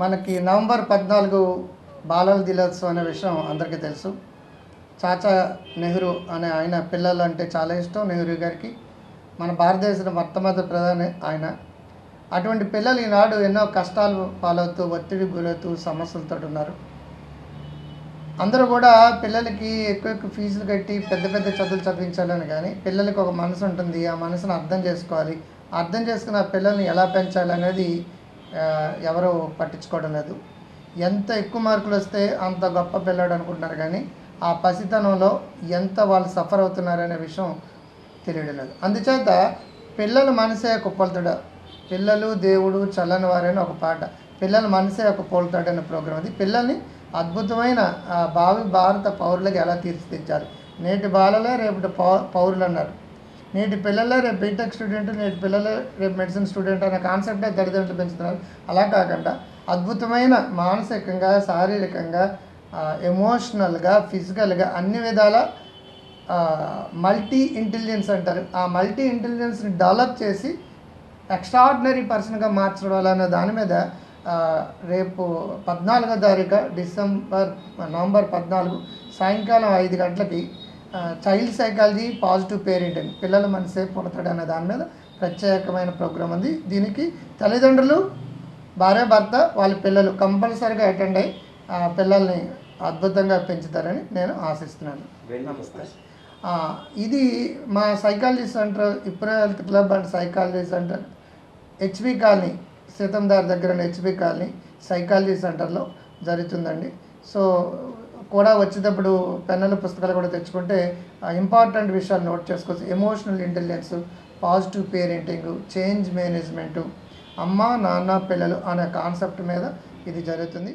మనకి నవంబర్ పద్నాలుగు బాలల దినోత్సవం అనే విషయం అందరికీ తెలుసు. చాచా నెహ్రూ అనే ఆయన పిల్లలు అంటే చాలా ఇష్టం నెహ్రూ గారికి. మన భారతదేశం మొట్టమొదటి ప్రధాని ఆయన. అటువంటి పిల్లలు ఈనాడు ఎన్నో కష్టాలు పాలవుతూ ఒత్తిడి గురవుతూ సమస్యలతో ఉన్నారు. అందరూ కూడా పిల్లలకి ఎక్కువ ఎక్కువ ఫీజులు కట్టి పెద్ద పెద్ద చదువులు చదివించాలని కానీ పిల్లలకి ఒక మనసు ఉంటుంది ఆ మనసును అర్థం చేసుకోవాలి. అర్థం చేసుకున్న ఆ పిల్లల్ని ఎలా పెంచాలి అనేది ఎవరు పట్టించుకోవడం లేదు. ఎంత ఎక్కువ మార్కులు వస్తే అంత గొప్ప పిల్లాడు అనుకుంటున్నారు కానీ ఆ పసితనంలో ఎంత వాళ్ళు సఫర్ అవుతున్నారనే విషయం తెలియడం లేదు. అందుచేత పిల్లల మనసే ఒక పిల్లలు దేవుడు చల్లని వారని ఒక పాట. పిల్లల మనసే ఒక పోల్తాడు అనే ప్రోగ్రాం అది. పిల్లల్ని అద్భుతమైన ఆ, భావి భారత పౌరులకు ఎలా తీర్చిదిద్దాలి నేటి బాలలే రేపటి పౌ పౌరులు అన్నారు నేటి పిల్లలే రేపు బీటెక్ స్టూడెంట్ నేటి పిల్లలే రేపు మెడిసిన్ స్టూడెంట్ అనే కాన్సెప్టే తల్లిదండ్రులు పెంచుతున్నారు అలా కాకుండా అద్భుతమైన మానసికంగా శారీరకంగా ఎమోషనల్గా ఫిజికల్గా అన్ని విధాల మల్టీ ఇంటెలిజెన్స్ అంటారు. ఆ మల్టీ ఇంటెలిజెన్స్ని డెవలప్ చేసి ఎక్స్ట్రాడినరీ పర్సన్గా మార్చడం అనే దాని మీద రేపు పద్నాలుగో తారీఖు డిసెంబర్ నవంబర్ పద్నాలుగు సాయంకాలం ఐదు గంటలకి చైల్డ్ సైకాలజీ పాజిటివ్ పేరెంటింగ్ పిల్లల మనసే పుడతాడు అనే దాని మీద ప్రత్యేకమైన ప్రోగ్రాం ఉంది. దీనికి తల్లిదండ్రులు భార్య భర్త వాళ్ళ పిల్లలు కంపల్సరీగా అటెండ్ అయ్యి ఆ పిల్లల్ని అద్భుతంగా పెంచుతారని నేను ఆశిస్తున్నాను. నమస్తే ఇది మా psychology centre ఇప్రో health club and psychology centre HB colony Seethammadhara దగ్గర హెచ్బి కాలనీ సైకాలజీ సెంటర్లో జరుగుతుందండి. సో కూడా వచ్చేటప్పుడు పెన్నులు పుస్తకాలు కూడా తెచ్చుకుంటే ఇంపార్టెంట్ విషయాలు నోట్ చేసుకోవచ్చు. Emotional intelligence positive parenting change management అమ్మ నాన్న పిల్లలు అనే కాన్సెప్ట్ మీద ఇది జరుగుతుంది.